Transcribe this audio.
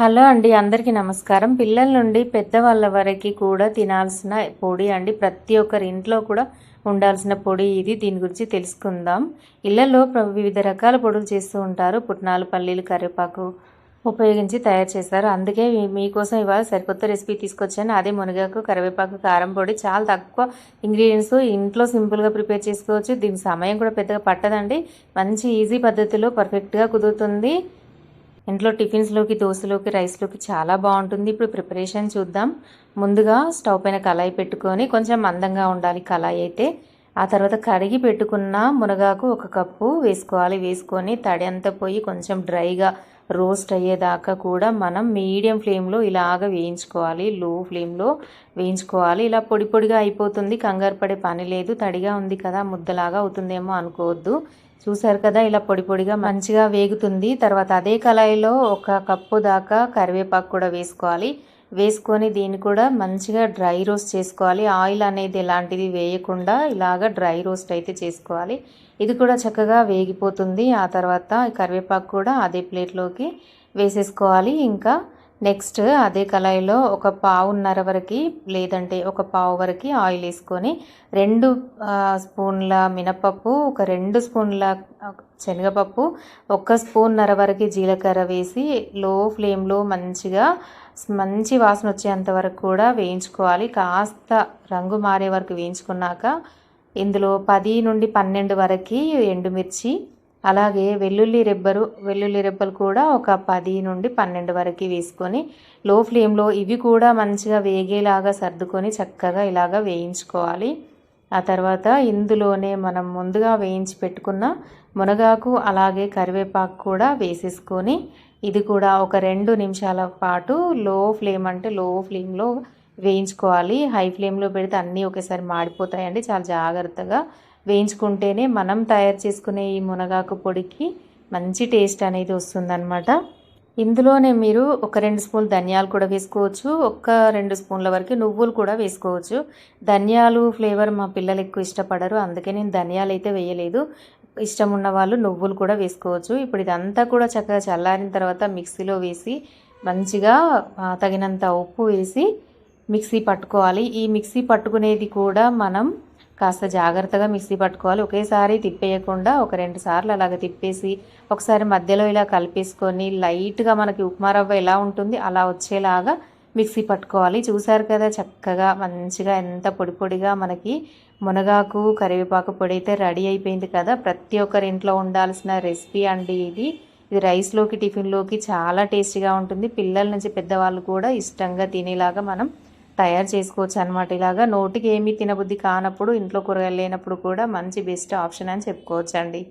Hello అండి అందరికీ నమస్కారం. పిల్లల నుండి పెద్దవాళ్ళ వరకు కూడా తినాల్సిన పొడి అండి ప్రతి ఒక్కరి ఇంట్లో కూడా ఉండాల్సిన పొడి ఇది. దీని గురించి తెలుసుకుందాం. ఇళ్ళలో ప్ర- వివిధ రకాల పొడులు చేస్తూ ఉంటారు. పుట్నాలు పల్లీలు కరివేపాకు ఉపయోగించి తయారు చేస్తారు. అందుకే మీకోసం ఇవాళ సరికొత్త రెసిపీ తీసుకొచ్చాను. అదే మునగాకు కరివేపాకు కారం పొడి. చాలా తక్కువ ఇంగ్రీడియంట్స్ ఇంట్లో సింపుల్గా ప్రిపేర్ చేసుకోవచ్చు. దీనికి సమయం కూడా పెద్దగా పట్టదండి. మంచి ఈజీ పద్ధతిలో పర్ఫెక్ట్గా కుదురుతుంది. ఇంట్లో టిఫిన్స్లోకి దోశలోకి రైస్లోకి చాలా బాగుంటుంది. ఇప్పుడు ప్రిపరేషన్ చూద్దాం. ముందుగా స్టవ్ పైన కళాయి పెట్టుకొని కొంచెం మందంగా ఉండాలి కళాయి అయితే. ఆ తర్వాత కడిగి పెట్టుకున్న మునగాకు ఒక కప్పు వేసుకోవాలి. వేసుకొని తడి అంతా పోయి కొంచెం డ్రైగా రోస్ట్ అయ్యేదాకా కూడా మనం మీడియం ఫ్లేమ్లో ఇలాగ వేయించుకోవాలి లో ఫ్లేమ్లో వేయించుకోవాలి. ఇలా పొడి పొడిగా అయిపోతుంది కంగారు పడే పని లేదు. తడిగా ఉంది కదా ముద్దలాగా అవుతుందేమో అనుకోవద్దు. చూసారు కదా ఇలా పొడి పొడిగా మంచిగా వేగుతుంది. తర్వాత అదే కళాయిలో ఒక కప్పు దాకా కరివేపాకు కూడా వేసుకోవాలి. వేసుకొని దీన్ని కూడా మంచిగా డ్రై రోస్ట్ చేసుకోవాలి. ఆయిల్ అనేది ఎలాంటిది వేయకుండా ఇలాగ డ్రై రోస్ట్ అయితే చేసుకోవాలి. ఇది కూడా చక్కగా వేగిపోతుంది. ఆ తర్వాత కరివేపాకు కూడా అదే ప్లేట్లోకి వేసేసుకోవాలి. ఇంకా నెక్స్ట్ అదే కళాయిలో ఒక పావున్నర వరకు లేదంటే ఒక పావు వరకు ఆయిల్ వేసుకొని రెండు స్పూన్ల మినపప్పు ఒక రెండు స్పూన్ల శనగపప్పు ఒక స్పూన్నర వరకు జీలకర్ర వేసి లో ఫ్లేమ్లో మంచిగా మంచి వాసన వచ్చేంత వరకు కూడా వేయించుకోవాలి. కాస్త రంగు మారే వరకు వేయించుకున్నాక ఇందులో పది నుండి పన్నెండు వరకు ఎండుమిర్చి అలాగే వెల్లుల్లి రెబ్బరు వెల్లుల్లి రెబ్బలు కూడా ఒక పది నుండి పన్నెండు వరకు వేసుకొని లో ఫ్లేమ్లో ఇవి కూడా మంచిగా వేగేలాగా సర్దుకొని చక్కగా ఇలాగా వేయించుకోవాలి. ఆ తర్వాత ఇందులోనే మనం ముందుగా వేయించి పెట్టుకున్న మునగాకు అలాగే కరివేపాకు కూడా వేసేసుకొని ఇది కూడా ఒక రెండు నిమిషాల పాటు లో ఫ్లేమ్ అంటే లో ఫ్లేమ్లో వేయించుకోవాలి. హై ఫ్లేమ్లో పెడితే అన్నీ ఒకేసారి మాడిపోతాయండి. చాలా జాగ్రత్తగా వేయించుకుంటేనే మనం తయారు చేసుకునే ఈ మునగాకు పొడికి మంచి టేస్ట్ అనేది వస్తుందన్నమాట. ఇందులోనే మీరు ఒక రెండు స్పూన్ ధనియాలు కూడా వేసుకోవచ్చు ఒక రెండు స్పూన్ల వరకు నువ్వులు కూడా వేసుకోవచ్చు. ధనియాలు ఫ్లేవర్ మా పిల్లలు ఎక్కువ ఇష్టపడరు అందుకే నేను ధనియాలు అయితే వేయలేదు. ఇష్టం ఉన్న వాళ్ళు నువ్వులు కూడా వేసుకోవచ్చు. ఇప్పుడు ఇదంతా కూడా చక్కగా చల్లారిన తర్వాత మిక్సీలో వేసి మంచిగా తగినంత ఉప్పు వేసి మిక్సీ పట్టుకోవాలి. ఈ మిక్సీ పట్టుకునేది కూడా మనం కాస్త జాగ్రత్తగా మిక్సీ పట్టుకోవాలి. ఒకేసారి తిప్పేయకుండా ఒక రెండు సార్లు అలాగ తిప్పేసి ఒకసారి మధ్యలో ఇలా కలిపేసుకొని లైట్గా మనకి ఉప్మా రవ్వ ఎలా ఉంటుంది అలా వచ్చేలాగా మిక్సీ పట్టుకోవాలి. చూసారు కదా చక్కగా మంచిగా ఎంత పొడి పొడిగా మనకి మునగాకు కరివేపాకు పొడి అయితే రెడీ అయిపోయింది కదా. ప్రతి ఒక్కరి ఇంట్లో ఉండాల్సిన రెసిపీ అండి ఇది. ఇది రైస్లోకి టిఫిన్లోకి చాలా టేస్టీగా ఉంటుంది. పిల్లల నుంచి పెద్దవాళ్ళు కూడా ఇష్టంగా తినేలాగా మనం తయారు చేసుకోవచ్చు అనమాట ఇలాగా నోటికి ఏమీ తినబుద్ధి కానప్పుడు ఇంట్లో కూరగాయలు లేనప్పుడు కూడా మంచి బెస్ట్ ఆప్షన్ అని చెప్పుకోవచ్చండి.